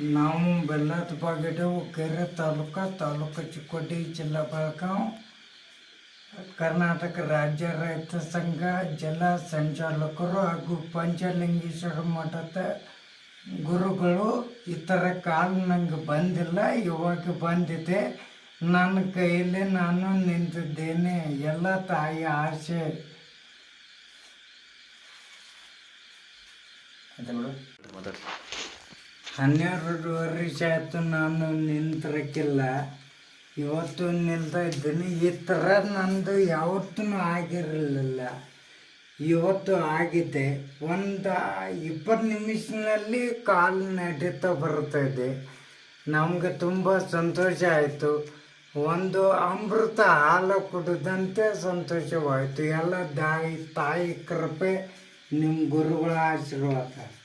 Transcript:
ನಾವು ಬೆಲ್ಲದ ಬಾಗಿಡೆವು ಕೆರೆ ತಾಲೂಕು ತಾಲೂಕು ಚಿಕ್ಕೋಡಿ ಜಿಲ್ಲಾ ಬೆಳಗಾವ್ ಕರ್ನಾಟಕ ರಾಜ್ಯ ರೈತ ಸಂಘ ಜಿಲ್ಲಾ ಸಂಚಾಲಕರು ಹಾಗೂ ಪಂಚಲಿಂಗೇಶ್ವರ ಮಠದ ಗುರುಗಳು. ಇತರ ಕಾಲ ಕಾಲು ನಂಗೆ ಬಂದಿಲ್ಲ ಇವಾಗ ಬಂದಿದೆ. ನನ್ನ ಕೈಯಲ್ಲಿ ನಾನು ನಿಂತಿದ್ದೇನೆ. ಎಲ್ಲ ತಾಯಿ ಆಸೆ ಹನ್ನೆರಡು ವರ್ಷ ಆಯಿತು, ನಾನು ನಿಂತಿರಕ್ಕಿಲ್ಲ. ಇವತ್ತು ನಿಲ್ತಾ ಇದ್ದೀನಿ. ಈ ಥರ ನಂದು ಯಾವತ್ತೂ ಆಗಿರಲಿಲ್ಲ. ಇವತ್ತು ಆಗಿದೆ. ಒಂದು ಇಪ್ಪತ್ತು ನಿಮಿಷದಲ್ಲಿ ಕಾಲು ನಡೀತಾ ಬರ್ತಾ ಇದೆ. ನಮಗೆ ತುಂಬ ಸಂತೋಷ ಆಯಿತು. ಒಂದು ಅಮೃತ ಹಾಲು ಕುಡಿದಂತೆ ಸಂತೋಷವಾಯಿತು. ಎಲ್ಲ ದಾಯಿ ತಾಯಿ ಕೃಪೆ ನಿಮ್ಮ ಗುರುಗಳ ಆಶೀರ್ವಾದ.